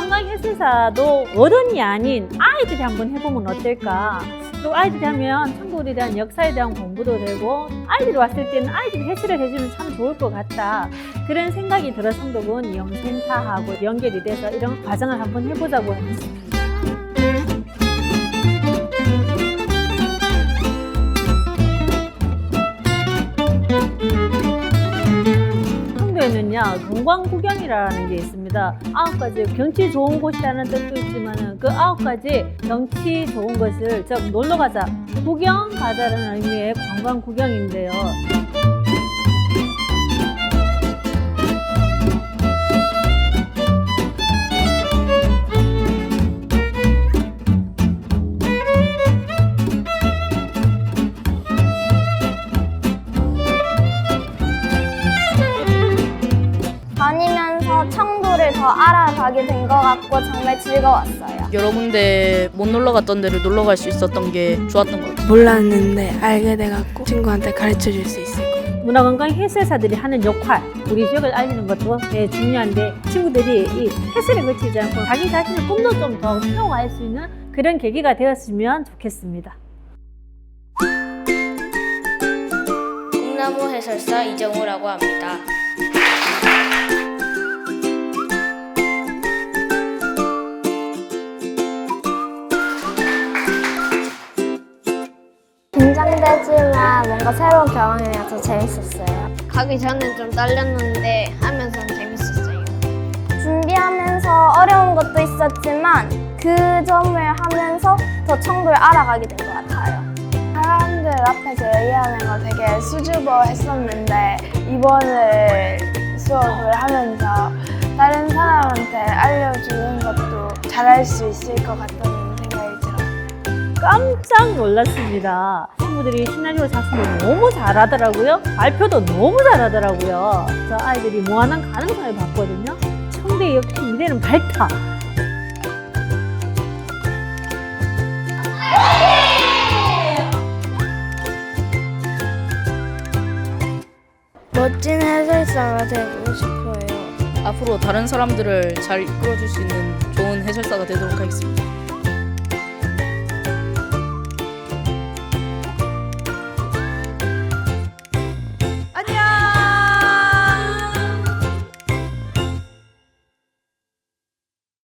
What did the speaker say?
해설사도 어른이 아닌 아이들이 한번 해보면 어떨까? 또 아이들이 하면 청구에 대한 역사에 대한 공부도 되고 아이들이 왔을 때는 아이들이 해설을 해주면 참 좋을 것 같다. 그런 생각이 들어 성덕은 이용센터하고 연결이 돼서 이런 과정을 한번 해보자고 했습니다. 성도에는요 관광 구경이라는 게 있습니다. 아홉 가지 경치 좋은 곳이라는 뜻도 있지만은 그 아홉 가지 경치 좋은 것을 즉 놀러 가자, 구경 가자라는 의미의 관광 구경인데요. 더 알아가게 된 것 같고 정말 즐거웠어요. 여러 군데 못 놀러 갔던 데를 놀러 갈 수 있었던 게 좋았던 것 같아요. 몰랐는데 알게 돼갖고 친구한테 가르쳐 줄 수 있을 거예요. 문화관광 해설사들이 하는 역할, 우리 지역을 알리는 것도 되게 중요한데 친구들이 이 해설에 그치지 않고 자기 자신의 꿈도 좀 더 키워갈 수 있는 그런 계기가 되었으면 좋겠습니다. 꿈나무 해설사 이정우라고 합니다. 되지만 뭔가 새로운 경험이라서 재밌었어요. 가기 전엔 좀 떨렸는데 하면서 재밌었어요. 준비하면서 어려운 것도 있었지만 그 점을 하면서 더 청도를 알아가게 된 것 같아요. 사람들 앞에서 얘기하는 거 되게 수줍어 했었는데 이번을 수업을 하면서 다른 사람한테 알려주는 것도 잘할 수 있을 것 같다는 생각이 들어요. 깜짝 놀랐습니다. 친구들이 시나리오 작성을 너무 잘하더라고요. 발표도 너무 잘하더라고요. 저 아이들이 무한한 가능성을 봤거든요. 청대 역시 미래는 밝다. 멋진 해설사가 되고 싶어요. 앞으로 다른 사람들을 잘 이끌어줄 수 있는 좋은 해설사가 되도록 하겠습니다.